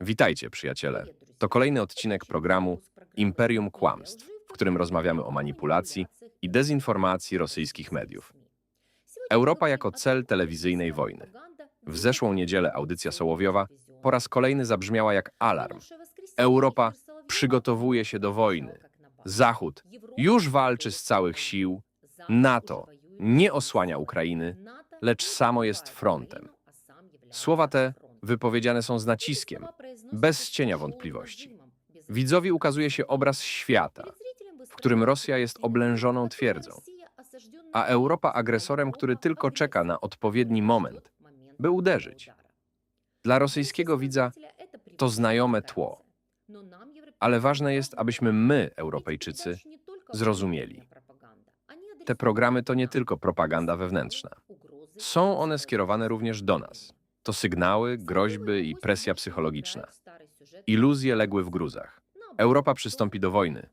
Witajcie, przyjaciele. To kolejny odcinek programu Imperium Kłamstw, w którym rozmawiamy o manipulacji i dezinformacji rosyjskich mediów. Europa jako cel telewizyjnej wojny. W zeszłą niedzielę audycja Sołowiowa po raz kolejny zabrzmiała jak alarm. Europa przygotowuje się do wojny. Zachód już walczy z całych sił. NATO nie osłania Ukrainy, lecz samo jest frontem. Słowa te wypowiedziane są z naciskiem, bez cienia wątpliwości. Widzowi ukazuje się obraz świata, w którym Rosja jest oblężoną twierdzą, a Europa agresorem, który tylko czeka na odpowiedni moment, by uderzyć. Dla rosyjskiego widza to znajome tło, ale ważne jest, abyśmy my, Europejczycy, zrozumieli. Te programy to nie tylko propaganda wewnętrzna. Są one skierowane również do nas. To sygnały, groźby i presja psychologiczna. Iluzje legły w gruzach. Europa przystąpi do wojny.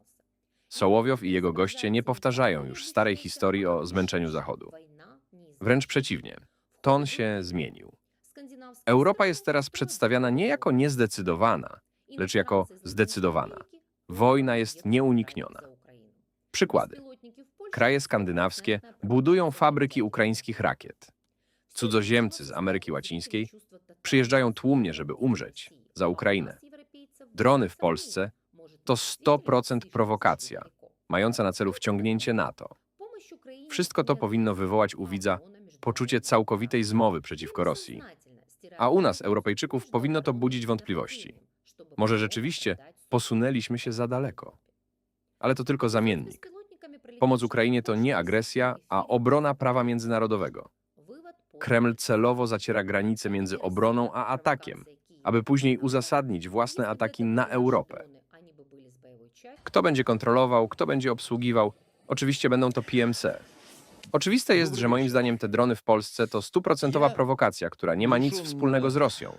Sołowiow i jego goście nie powtarzają już starej historii o zmęczeniu Zachodu. Wręcz przeciwnie, ton się zmienił. Europa jest teraz przedstawiana nie jako niezdecydowana, lecz jako zdecydowana. Wojna jest nieunikniona. Przykłady. Kraje skandynawskie budują fabryki ukraińskich rakiet. Cudzoziemcy z Ameryki Łacińskiej przyjeżdżają tłumnie, żeby umrzeć za Ukrainę. Drony w Polsce to 100% prowokacja, mająca na celu wciągnięcie NATO. Wszystko to powinno wywołać u widza poczucie całkowitej zmowy przeciwko Rosji. A u nas, Europejczyków, powinno to budzić wątpliwości. Może rzeczywiście posunęliśmy się za daleko. Ale to tylko zamiennik. Pomoc Ukrainie to nie agresja, a obrona prawa międzynarodowego. Kreml celowo zaciera granice między obroną a atakiem, aby później uzasadnić własne ataki na Europę. Kto będzie kontrolował, kto będzie obsługiwał? Oczywiście będą to PMC. Oczywiste jest, że moim zdaniem te drony w Polsce to stuprocentowa prowokacja, która nie ma nic wspólnego z Rosją.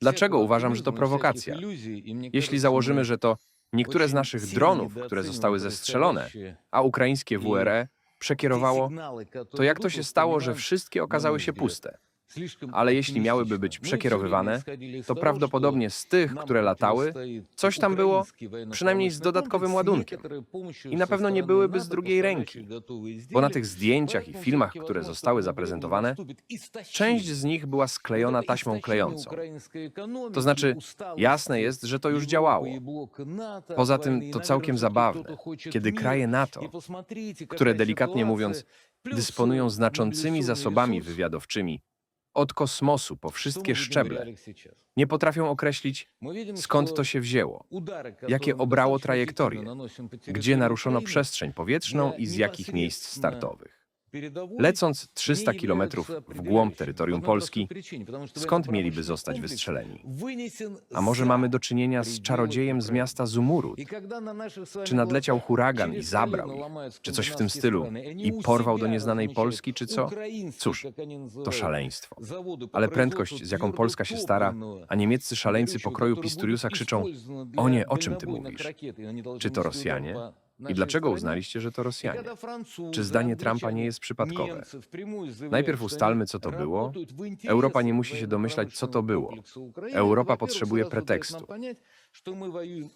Dlaczego uważam, że to prowokacja? Jeśli założymy, że to niektóre z naszych dronów, które zostały zestrzelone, a ukraińskie WRE przekierowało, to jak to się stało, że wszystkie okazały się puste? Ale jeśli miałyby być przekierowywane, to prawdopodobnie z tych, które latały, coś tam było, przynajmniej z dodatkowym ładunkiem. I na pewno nie byłyby z drugiej ręki, bo na tych zdjęciach i filmach, które zostały zaprezentowane, część z nich była sklejona taśmą klejącą. To znaczy, jasne jest, że to już działało. Poza tym to całkiem zabawne, kiedy kraje NATO, które delikatnie mówiąc dysponują znaczącymi zasobami wywiadowczymi, od kosmosu po wszystkie szczeble, nie potrafią określić, skąd to się wzięło, jakie obrało trajektorie, gdzie naruszono przestrzeń powietrzną i z jakich miejsc startowych. Lecąc 300 kilometrów w głąb terytorium Polski, skąd mieliby zostać wystrzeleni? A może mamy do czynienia z czarodziejem z miasta Zumurut? Czy nadleciał huragan i zabrał ich? Czy coś w tym stylu? I porwał do nieznanej Polski, czy co? Cóż, to szaleństwo. Ale prędkość, z jaką Polska się stara, a niemieccy szaleńcy pokroju Pisturiusa krzyczą O nie, o czym ty mówisz? Czy to Rosjanie? I dlaczego uznaliście, że to Rosjanie? Czy zdanie Trumpa nie jest przypadkowe? Najpierw ustalmy, co to było. Europa nie musi się domyślać, co to było. Europa potrzebuje pretekstu.